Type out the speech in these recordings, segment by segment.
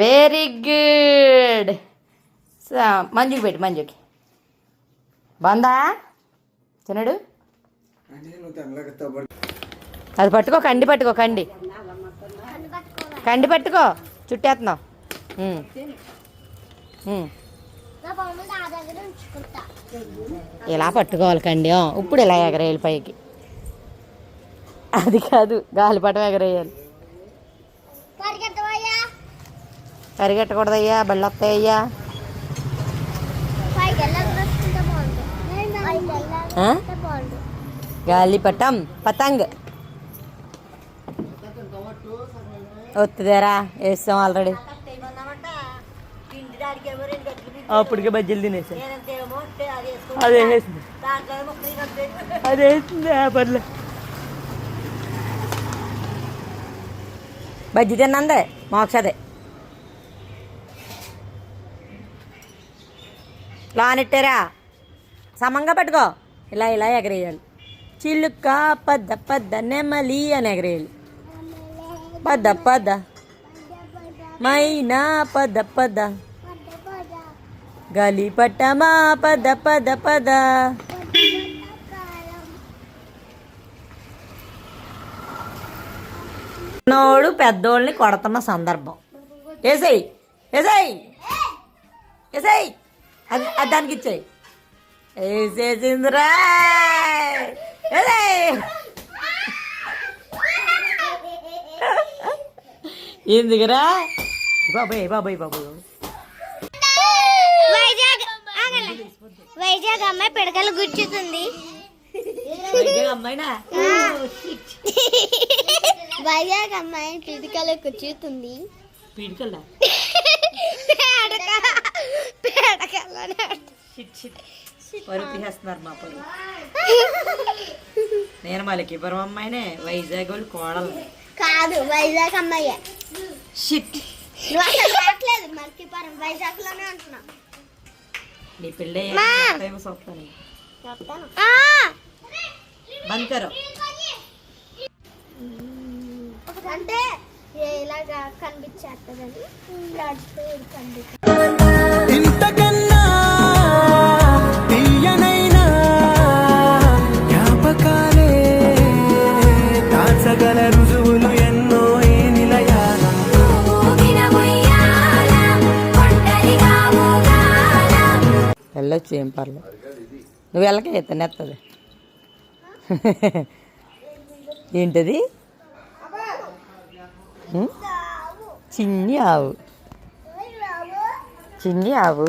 Very good మంజుకి పెట్టు మంజుకి. బాందా చిన్నడు అది పట్టుకో కండి పట్టుకో కండి. కండి పట్టుకో. చుట్టేస్తున్నావు. ఇలా పట్టుకోవాలి కండి. ఇప్పుడు ఇలా ఎగరేయాలి పైకి. అది కాదు గాలిపటం ఎగరేయాలి. పరిగెట్టకూడదయ్యా బళ్ళు వస్తాయ్యా? గాలిపటం పతంగ్. వస్తుందేరా వేస్తాం ఆల్రెడీ. అప్పటికే బజ్జీలు తినేసా అదే వేసింది అదే వేసింది పర్లే. బజ్జి తిన్నందే మోక్షదే లానెట్టారా సమంగా పట్టుకో. ఇలా ఇలా ఎగరేయాలి. చిలుక పద్ద పద్ద నెమలి అని ఎగరేయాలి. పద్ద పద్ద మైనా పద పద. గాలి పట్టమా పద పద పద. నోడు పెద్దోళ్ళని కొడుతున్న సందర్భం. ఏసై ఏసై ఏసై అది అది దానికి ఇచ్చేయి. వేసేసిందిరా ఏసై ఎందుకురా బాబాయ్ బాబాయ్ బాబాయ్. వైజాగ్. వైజాగ్ అమ్మాయి పిడకలు గుచ్చుతుంది. వైజాగ్ అమ్మాయి పిడకలు గుచ్చుతుంది. పీడికల్లా పేడక పేడకలోనే షిట్ షిట్. పరుపు తీసేస్తున్నారు మా పరువు నేను మలికిపురం అమ్మాయినే వైజాగ్ వాళ్ళు కోడలు కాదు వైజాగ్ అమ్మాయి. షిట్. నువ్వు అసలు రావట్లేదు మల్కిపురం వైజాగ్లోనే ఉంటున్నావు నీ పిల్ల మా. బంద్ కరో అంటే ఇలాగా కనిపించేస్తుందని ఇంతకన్నా వెళ్ళొచ్చు ఏం పర్లేదు. నువ్వు వెళ్ళకే ఎత్తనెత్తది ఏంటది? చిన్ని ఆవు. చిన్ని ఆవు?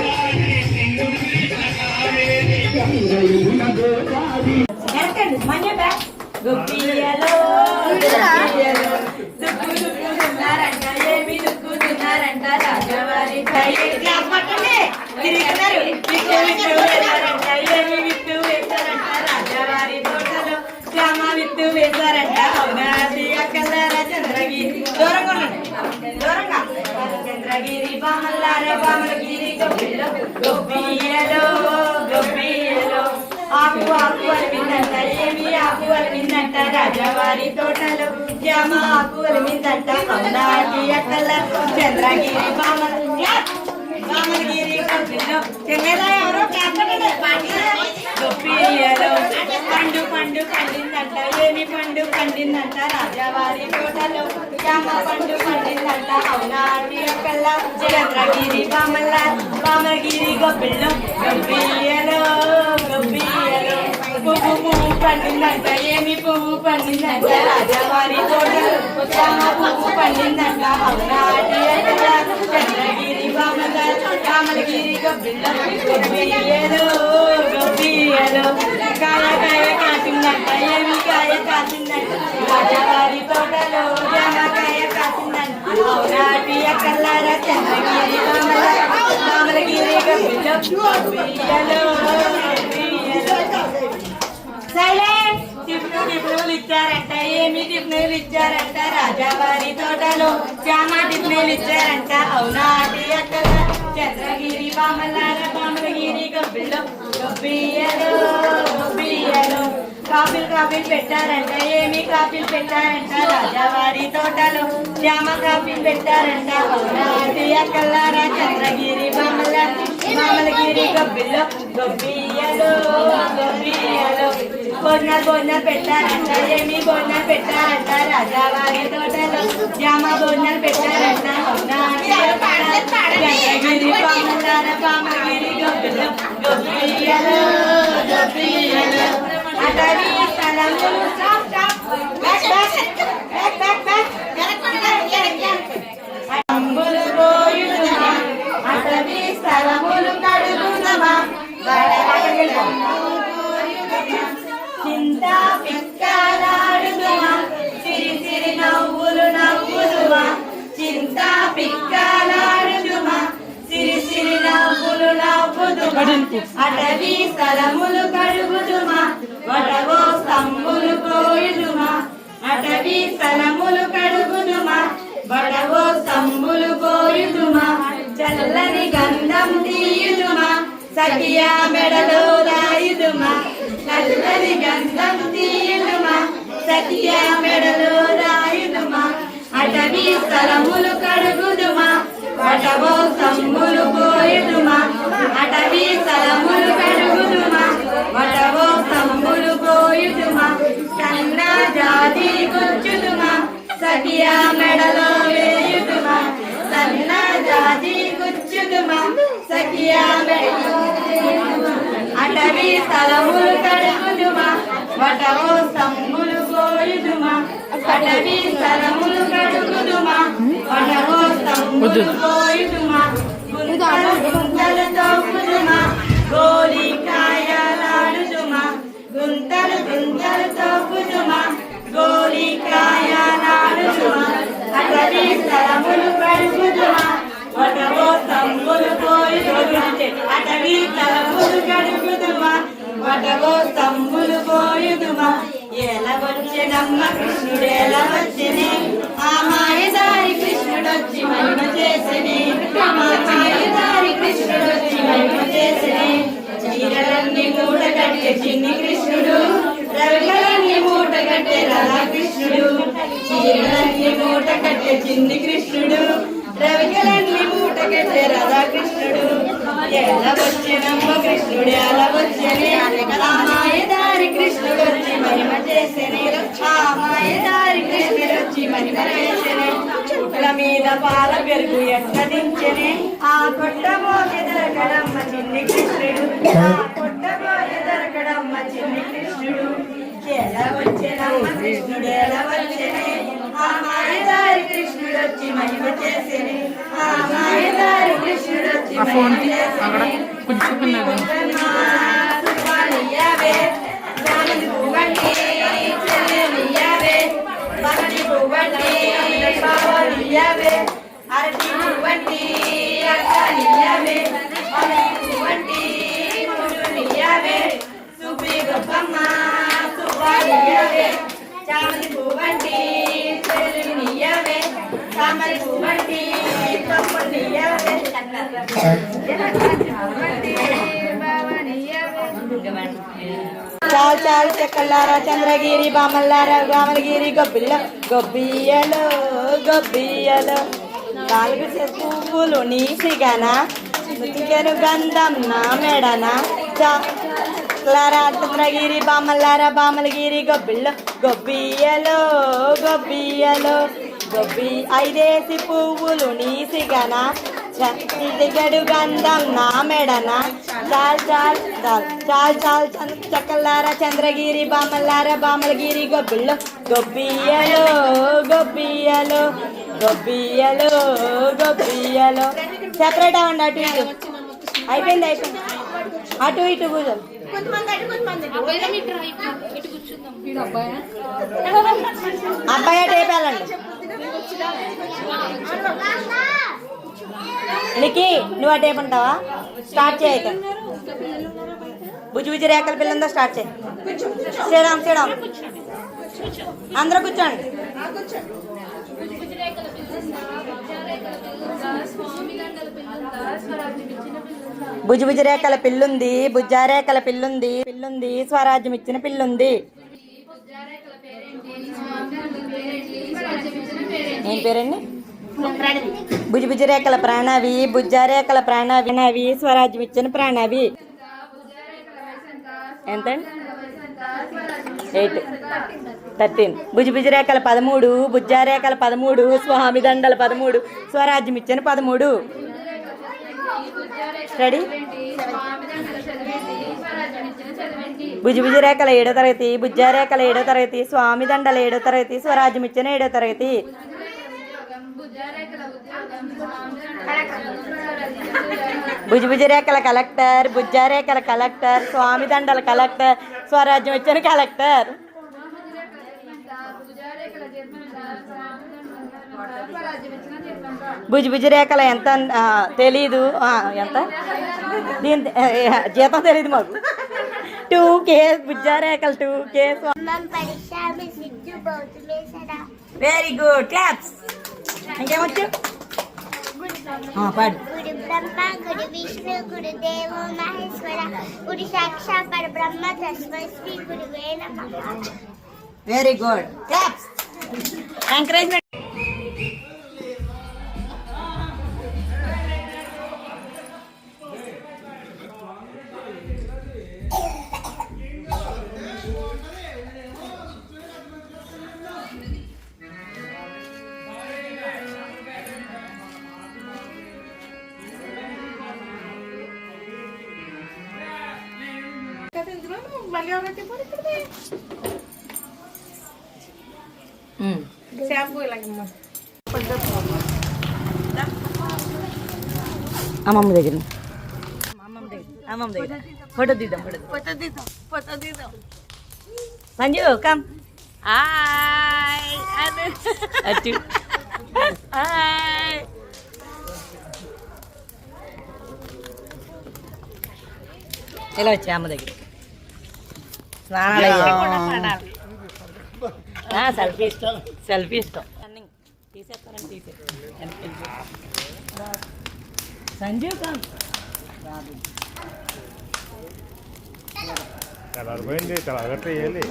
అది టెలివిజన్ గొప్పియలో గొప్పియలో దుక్కు దుక్కుతున్నారంట ఏమి దుక్కుతున్నారంట రాజవారి తిరుగుతున్నారు విత్తు విత్తు వేశారంట ఏమి విత్తు వేశారంట రాజవారి తోటలో శ్యామ విత్తు వేశారంట అవునాది అక్కలార చంద్రగిరి దూరంగా ఉండండి దూరంగా చంద్రగిరి బామల్లార బామలగిరి గొప్పిలో గొప్పియలో గొప్పియలో ఆకు ఆకు అలిమిందంట ఏమి ఆకు అలిమిందంట రాజవారి తోటలో జామ ఆకు అలిమిందంట అవునాది అక్కల చంద్రగిరి బామల బామలగిరి గొప్పిలో చెన్నైలో ఎవరో కాకపోతే గొప్పియలో పండు పండిందంట ఏమి పండు పండిందంట రాజావారి తోటలో జామ పండు పండిందంట అవునా? అక్కల్ల చంద్రగిరి బామల్ల బామగిరి గొబ్బిల్లో గొబ్బియలో గొబ్బియలో పువ్వు పువ్వు పండిందంట ఏమి పువ్వు పండిందంట రాజావారి తోటలో జామ పువ్వు పండిందంట అవునా? అక్కల్ల చంద్రగిరి బామల్ల బామగిరి గొబ్బిల్లో గొబ్బియలో కాసిందంట ఏమి కాయ కాసిందంట తోటలో జామకాయ కాసిందంట అవునాటి కల్లార చంద్రగిరి బామల బామలగిరి సైలెంట్ టిఫిన్లు ఇచ్చారంట ఏమి టిఫిన్లు ఇచ్చారంట? రాజావారి తోటలో జామ టిఫిన్లు ఇచ్చారంట. అవునాటి అక్కడ చంద్రగిరి బామలార బామలగిరి గబ్బిలో గబ్బియలో గబ్బియలో కాఫీలు కాఫీలు పెట్టారంట ఏమి కాఫీలు పెట్టారంట? రాజావారి తోటలో జామ కాఫీలు పెట్టారంట. అవునాటి అక్కల్లారా చంద్రగిరి బామల మామలగిరి గబ్బిలో గబ్బియలో గబ్బియలో భోజనాలు బొన్న పెట్టారంట ఏమి బొన్న పెట్టారంట రాజావారి తోటలో జామ బొన్న పెట్టారంట అవునాటి చంద్రగిరి బామలార బామలగిరి గబ్బిలో గబ్బియలో అటవీ స్థలములు స్థలములు కడుగుదుమా? వటవో స్తంభులు పోయుదుమా? అటవీ స్థలములు కడుగుదుమా? వటవో స్తంభులు పోయుదుమా? సన్న జాతి కూర్చుదుమా సఖియా మెడలో వేయుదుమా? సన్న జాతి కూర్చుదుమా సఖియా మెడలో అటవీ స్థలములు కడుగుదుమా? వటవో స్తంభులు పోయుదుమా? అటవీ స్థలములు కడుగు వటవో స్తంభులు పోయుదుమా గుంతలు గుంతలు తవ్వుదుమా గోలికాయలాడుదుమా గుంతలు గుంతలు తవ్వుదుమా గోలికాయలాడుదుమా అటవీ స్థలములు పోయుదుమా అటవీ స్థలములు కడుగుదుమా వటవో స్తంభులు పోయుదుమా ఎలా వచ్చెనమ్మ కృష్ణుడు ఎలా వచ్చెనే. ఆ మాయదారి కృష్ణుడొచ్చి మహిమ చేసెనే. ఆ కృష్ణుడొచ్చి మహిమ చీరలన్నీ మూట కట్టే చిన్ని కృష్ణుడు. మూట కట్టే రాధాకృష్ణుడు. చీరలన్నీ మూట కట్టే చిన్ని కృష్ణుడు. రవికలన్నీ రాధాకృష్ణుడు ఎలా కృష్ణుడు ఎలా వచ్చెనే ఆ మాయదారి కృష్ణుడు వచ్చి మహిమ కృష్ణుడు వచ్చి మహిమ మీద పాల పెరుగు ఎక్కడించనే ఆ కొట్ట మోగి దొరకడమ్మ చిన్ని కృష్ణుడు ఆ కొట్ట మోగి దొరకడమ్మ చిన్ని కృష్ణుడు ఎలా వచ్చెనమ్మ కృష్ణుడు ఎలా వచ్చెనే ఆ మాయదారి వచ్చి మహిమ చేసెనే ఆ మాయదారి కృష్ణుడు వచ్చి మహిమ చేసెనే సుబ్బానియావే దానిని పువ్వండి అరటి గొప్పమ్మ సుబ్బానియావే చామది పువ్వండి చాలు చాలు చెక్కల్లారా చంద్రగిరి బామల్లారా బామలగిరి గొబ్బిల్ల గొబ్బియ్యలో గొబ్బియ్యలో. నాలుగు పువ్వులు నీ సిగన చికెను గంధం నా మెడన. చాలారా చంద్రగిరి బామల్లారా బామలగిరి గొబ్బిల్ల గొబ్బియలో గొబ్బియలో గొబ్బి ఐదేసి పువ్వులు నీసిగన? చిటికెడు గంధం నా మెడన? చాల్ చాల్ చాల్ చాల్ చాల్ చంద్ర చక్కలారా చంద్రగిరి బామలార బామలగిరి గొబ్బిల్లో. గొబ్బియలో గొబ్బియలో గొబ్బియలో గొబ్బియలో సెపరేట్ అవ్వండి అటు ఇటు. అయిపోయింది అయిపోయింది. అటు ఇటు కూర్చోండి అబ్బాయి టేప్ వెళ్ళండి నికి నువ్వు అటు ఏమంటావా? స్టార్ట్ చేయ అయితే. బుజ్జి బుజ్జి రేఖల పిల్లందా స్టార్ట్ చేయి. శ్రీరామ్ శ్రీరామ్. అందరూ కూర్చోండి. బుజ్జి బుజ్జి రేఖల పిల్లుంది బుజ్జా రేఖల పిల్లుంది పిల్లుంది స్వరాజ్యం ఇచ్చిన పిల్లుంది. ఏం పేరండి? బుజ్జి బుజ్జి రేఖల ప్రాణవి బుజ్జా రేఖల ప్రాణవి స్వరాజ్యం ఇచ్చిన ప్రాణవి. ఎంత ఎయిట్. థర్టీన్. బుజ్జి బుజ్జి రేఖల పదమూడు భుజారేఖల పదమూడు స్వామి దండల పదమూడు స్వరాజ్యం ఇచ్చిన పదమూడు. స్టడీ భుజి భుజి రేఖల ఏడో తరగతి బుజ్జా రేఖల ఏడో తరగతి స్వామి దండల ఏడో తరగతి స్వరాజ్యం ఇచ్చిన ఏడో తరగతి. భుజి భుజి రేఖల కలెక్టర్ బుజ్జా రేఖల కలెక్టర్ స్వామి దండల కలెక్టర్ స్వరాజ్యం ఇచ్చిన కలెక్టర్. భుజి భుజి రేఖల ఎంత తెలీదు. ఎంత? దీని జీతం తెలీదు మాకు. Two K భుజారేఖలు two K very good claps ఇంకేమొచ్చు? పాడు. గురు బ్రహ్మ గురు విష్ణు గురు దేవో మహేశ్వర గురు సాక్షా పరబ్రహ్మ తస్మై శ్రీ గురువే నమః వెరీ గుడ్ క్లాప్స్ ఎంకరేజ్మెంట్ అమ్మమ్మ దగ్గర అమ్మమ్మ దగ్గర అమ్మమ్మ దగ్గర ఫోటో తీద్దాం. ఫోటో తీద్దాం ఫోటో తీద్దాం. సంజు కమ్ హాయ్ అటు. హాయ్ ఎలా వచ్చా అమ్మ దగ్గర? స్నానాలు సెల్ఫీ ఇష్టం. సెల్ఫీ ఇష్టం. తీసేస్తారని తీసే సంజీవ్ కమ్. కలర్ పోయింది కలర్ గట్ట వేయాలి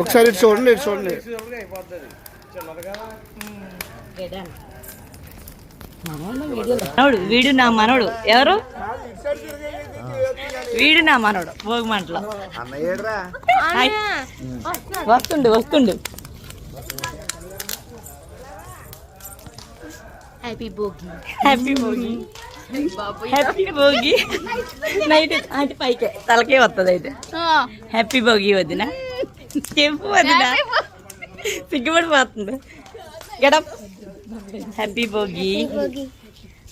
ఒకసారి ఇటు చూడండి ఇటు చూడండి. మనోడు వీడు నా మనోడు. ఎవరు? వీడు నా మనోడు. భోగిమంటలో హాయ్. వస్తుండు వస్తుండు. Happy Bhogi happy Bhogi happy Bhogi night అంటే పైకే తలకే వస్తుంది అయితే. హ్యాపీ భోగి వదిన. చెప్పు వదిన. సిగ్గుపడిపోతుంది గడప్ హ్యాపీ భోగి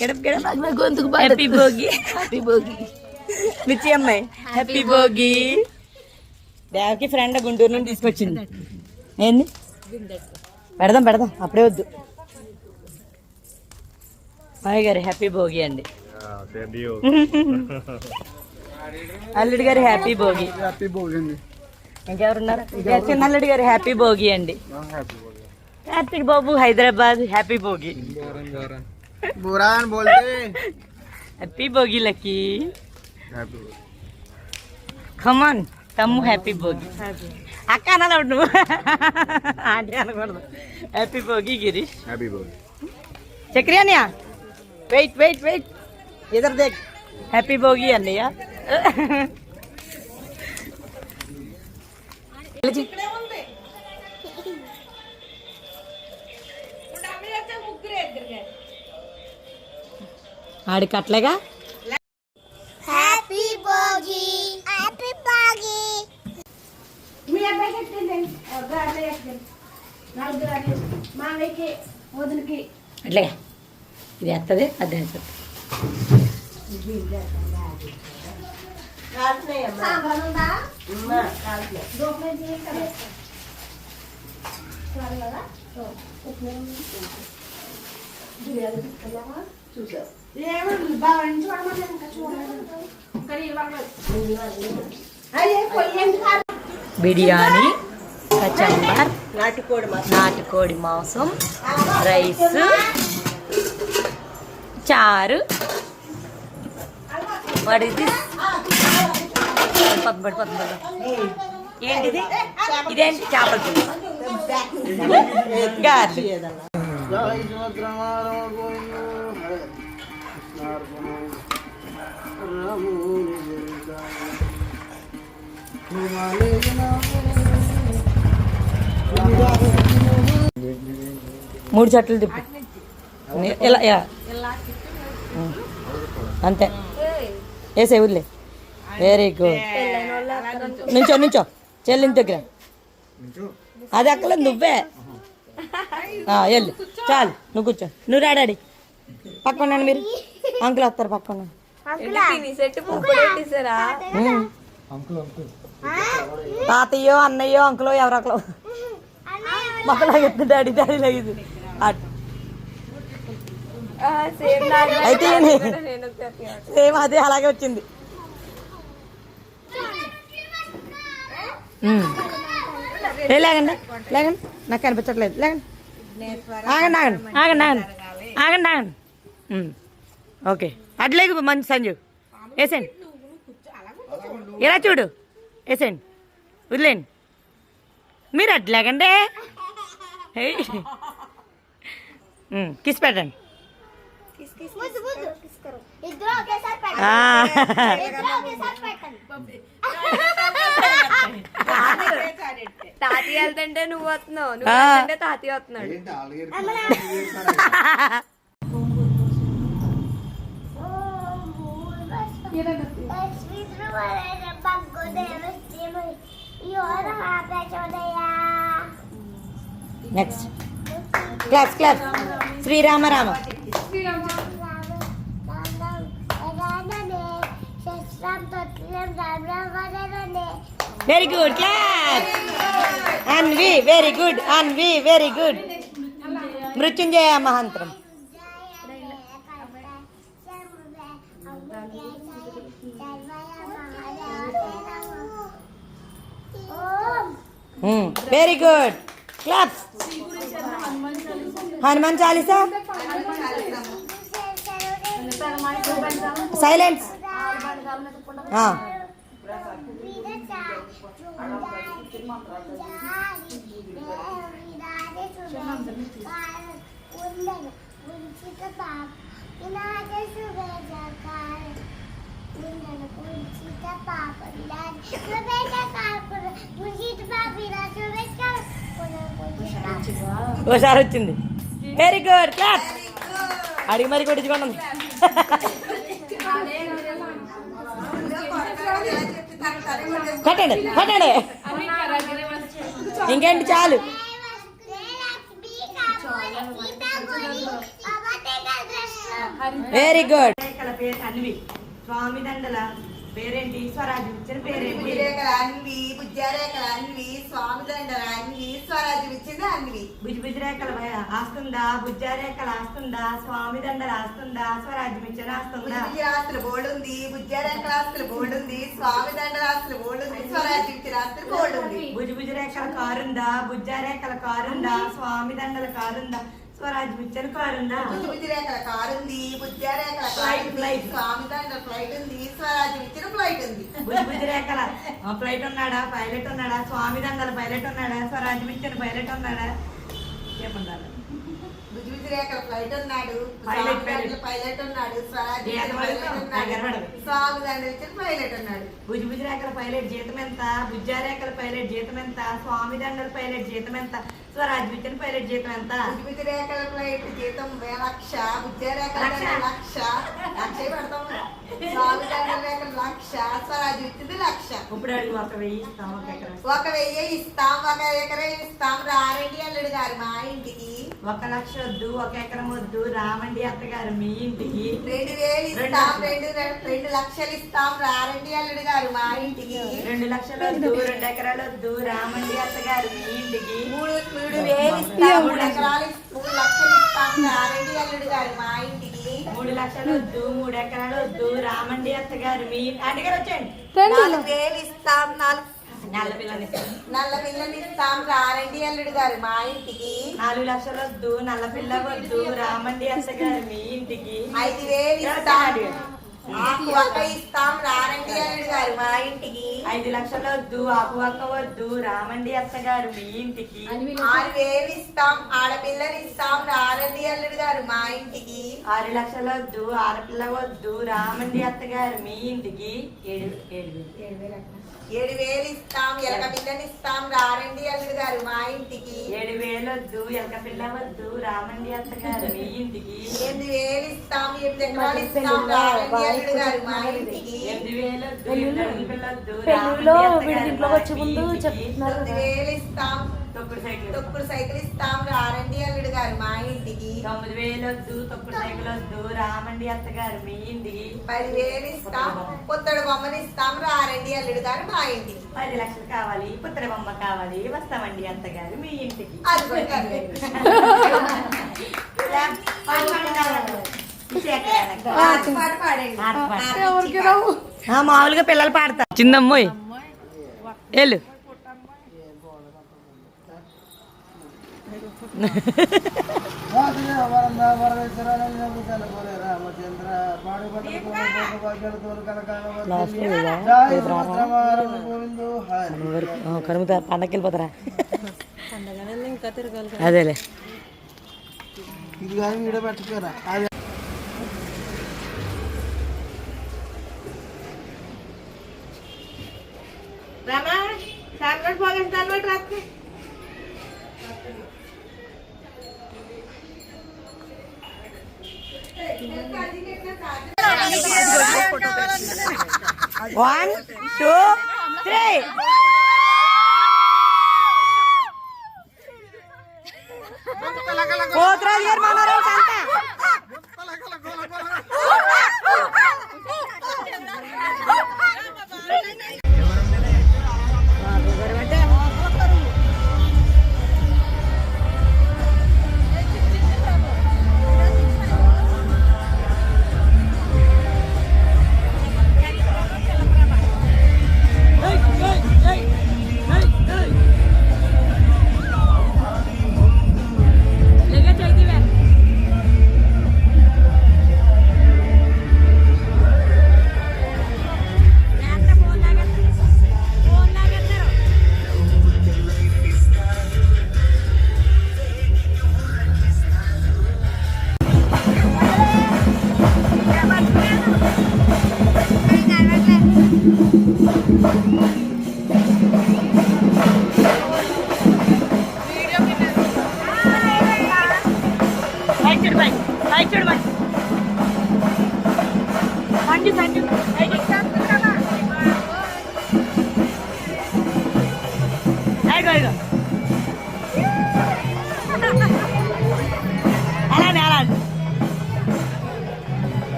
గడప్ గడప్ హ్యాపీ భోగి హ్యాపీ భోగి మిర్చి అమ్మాయి. హ్యాపీ భోగి దేవకి ఫ్రెండ్ గుంటూరు నుండి తీసుకొచ్చింది. ఏంది? పెడదాం పెడదాం. అప్పుడే వద్దు. మాయ గారి హ్యాపీ భోగి అండి. సేమ్ డ్యూ అల్లుడి గారి హ్యాపీ భోగి. హ్యాపీ భోజనం ఇంకెవరున్నారు? చిన్న అల్లుడి గారి హ్యాపీ భోగి అండి. కార్తిక్ బాబు హైదరాబాద్ హ్యాపీ భోగి. బురాన్ బోల్తే. Happy Bhogi lucky. హ్యాపీ ఖమాన్ తమ్ము హ్యాపీ భోగి. అక్క అనాలి నువ్వు. ఆంటీ అనకూడదు. హ్యాపీ భోగి గిరీష్. హ్యాపీ భోగి. చక్రి అన్నయ్య వెయిట్ వెయిట్ వెయిట్ ఇద్దరు దేక్ హ్యాపీ భోగి అన్నయ్య ఆడికి అట్లేగా హ్యాపీ భోగి హ్యాపీ భోగి అట్లేగా ఇది ఎత్తది అది వేస్తుంది బిర్యానీ కచంబర్ నాటుకోడి మాంసం రైస్ చారు. వాడిది. పద్మడి ఏంటిది? ఇదేంటి? చేపల మూడు చెట్లు తిప్పి. ఇలా ఇలా అంతే. వేసే వదిలే. వెరీ గుడ్ నుంచో నుంచో. చెల్లిని దగ్గర. అది అక్కలేదు నువ్వే. ఆ, వెళ్ళు. చాలు నువ్వు కూర్చో. నువ్వు రాడాడి పక్కన మీరు. అంకుల్ వస్తారు పక్కన. తాతయ్యో అన్నయ్యో అంకులో ఎవరొకలో మాకు లాగెత్తుంది డాడీ డాడీ లాగేది అట్. అయితే సేమ్ అదే అలాగే వచ్చింది. ఏ లేకండి లేకండి. నాకు కనిపించట్లేదు. లేకండి. ఆగండి ఆగండి ఆగండి ఆగండి. ఆగండి ఆగండి. ఓకే. అట్లేగు మంచి సంజు. వేసేయండి. ఇలా చూడు. వేసేయండి. వదిలేండి మీరు అట్లాగండి కిస్ పెట్టండి. తాతయ్య వెళ్తుంటే నువ్వు వస్తున్నావు నువ్వు. వెళ్తుంటే తాతయ్య వస్తున్నాడు next class class Srirama Rama very good clap Anvi very good Anvi very good మృత్యుంజయ మహాంత్రం very good claps Hanuman Chalisa silence ఓసారి వచ్చింది వెరీ గుడ్ క్లాప్ అడిగి మరి కొట్టించుకోండి కొట్టండి కొట్టండి ఇంకేంటి చాలు. వెరీ గుడ్ స్వామి దండల పేరేంటి? స్వరాజు ఇచ్చిన పేరేంటి? బుజ్జిరేఖల అన్వి బుజ్జారేఖల అన్వి స్వామి దండల అన్వి స్వరాజ్యం ఇచ్చింది అన్వి బుజ్జి బుజ్జి రేఖల ఆస్తుందా? బుజ్జా రేఖలు ఆస్తుందా? స్వామి దండలు ఆస్తుందా స్వరాజ్యం ఇచ్చిన ఆస్తుందా ఆస్తులు బోర్డు ఉంది బుజ్జారేఖల ఆస్తులు బోర్డు ఉంది స్వామి దండల ఆస్తులు బోర్డు ఉంది స్వరాజ్యం ఇచ్చిన ఆస్తులు బోర్డు ఉంది బుజ్జి బుజ్జి రేఖల కారుందా? బుజ్జా రేఖల కారుందా? స్వామి దండల కారుందా? స్వరాజ్యం ఇచ్చిన కారుందా బుజ్జి బుజ్జిరేఖల కారు ఉంది Flight, ఫ్లైట్ flight. స్వామి దండల ఫ్లైట్ ఉంది స్వరాజ్యం ఇచ్చిన ఫ్లైట్ ఉంది. బుజ్జి బుజ్జి రేఖల ఫ్లైట్ ఉన్నాడా? పైలట్ ఉన్నాడా? స్వామి దండల పైలట్ ఉన్నాడా? స్వరాజ్యం ఇచ్చిన పైలట్ ఉన్నాడా? చెప్పండి రేఖల ఫ్లైట్ ఉన్నాడు పైలట్, ఉన్నాడు ఉన్నాడు. భుజ భుజ రేఖల జీతం ఎంత? బుజ్జారేఖల పైలట్ జీతం ఎంత? స్వామి దండల పైలట్ జీతం ఎంత? స్వరాజ్ విచ్చన్ పైలట్ జీతం ఎంత? బుజ్జి బుజ్జి రేఖల ఫ్లైట్ జీతం లక్ష బుజ్జి రేఖల లక్ష? లక్ష పెడతాం లక్ష. స్వరాజ్ ఇచ్చింది లక్ష. ఇప్పుడు ఒక వెయ్యి ఇస్తాం ఒక ఎకరం. ఒక వెయ్యి ఇస్తాం ఒక ఎకరం ఇస్తాం. రారెడ్డి అల్లుడు గారు మా ఇంటికి. ఒక లక్ష వద్దు ఒక ఎకరం వద్దు. రామండి అత్తగారు మీ ఇంటికి. రెండు వేలు ఇస్తాం రెండు రెండు లక్షలు ఇస్తాం. రారెడ్డి అల్లుడు గారు మా ఇంటికి. రెండు లక్షలు వద్దు రెండు ఎకరాలు వద్దు. రామండి అత్తగారు మీ ఇంటికి. మూడు మూడు వేలు ఇస్తాం మూడు ఎకరాలు మూడు లక్షలు ఇస్తాం. రారెడ్డి అల్లుడు గారు మా ఇంటికి. మూడు లక్షలు వద్దు మూడు ఎకరాలు వద్దు. రామండి అత్తగారు మీ అడిగారు వచ్చేయండి. నాలుగు వేలు ఇస్తాం నాలుగు నల్ల పిల్లని నల్ల పిల్లని ఇస్తాం. రారెడ్డి అల్లుడు గారు మా ఇంటికి. నాలుగు లక్షలు వద్దు నల్ల పిల్ల వద్దు. రామండి అత్తగారు మీ ఇంటికి. ఐదు వేలు ఇస్తాం. ఆకు ఇస్తాం. రారెడ్డి ఐదు లక్షలు వద్దు ఆపు అక్క వద్దు రామండి అత్తగారు మీ ఇంటికి. ఆరు వేలు ఇస్తాం ఆడపిల్లని ఇస్తాం రారెడ్డి అల్లుడు గారు మా ఇంటికి. ఆరు లక్షలు వద్దు ఆడపిల్ల వద్దు రామండి అత్తగారు మీ ఇంటికి. ఏడు ఏడు వేలు. ఏడు వేలు ఇస్తాం ఎలక పిల్లని ఇస్తాం రారెడ్డి అల్లుడు గారు మా ఇంటికి. ఏడు వేలు వద్దు ఎలక పిల్ల వద్దు రామండి అత్తగారు మీ ఇంటికి. ఎనిమిది వేలు ఇస్తాం ఎనిమిది ఎకరాలు ఇస్తాం రారెడ్డి అల్లుడు గారు మా ఇంటికి. ఎనిమిది వేలు వద్దు ఎనిమిది పిల్ల వద్దు పెళ్ళిలో రామండి వీడి అత్తగారు ఇంట్లోకి వచ్చే మీ ముందు ఇంటికి. చెప్తున్నారు తొమ్మిది వేలు ఇస్తాం. తొక్కుడు సైకిల్ తొక్కుడు సైకిల్ ఇస్తాం. రారెడ్డి అల్లుడు గారు మా ఇంటికి. తొమ్మిది వేలు వద్దు తొక్కుడు సైకిల్ వద్దు రామండి అత్తగారు మీ ఇంటికి. పది వేలు ఇస్తాం కొత్తడు బొమ్మని ఇస్తాం. రారెడ్డి అల్లుడు గారు మా ఇంటికి. పది లక్షలు కావాలి పుత్ర బొమ్మ కావాలి. వస్తామండి అత్తగారు మీ ఇంటికి. అది మామూలుగా పిల్లలు పాడతారు. చిందమ్మోయ్ వెళ్ళు కనుమతా పండగకి వెళ్ళిపోతారా అదేలే. ఇది కానీ వీడ పెట్టుకోరా. అది. రామా చాక్లెట్ పోగేసి దాన్ని బట్టి రాత్రి. One two three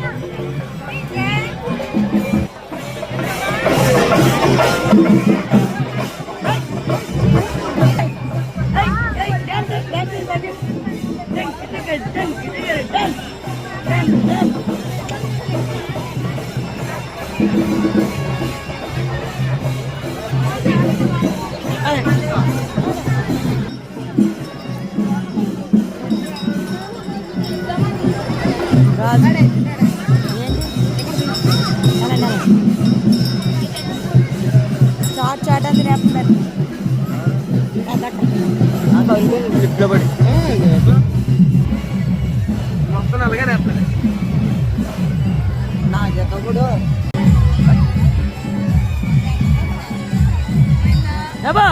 这样。ஏப்பா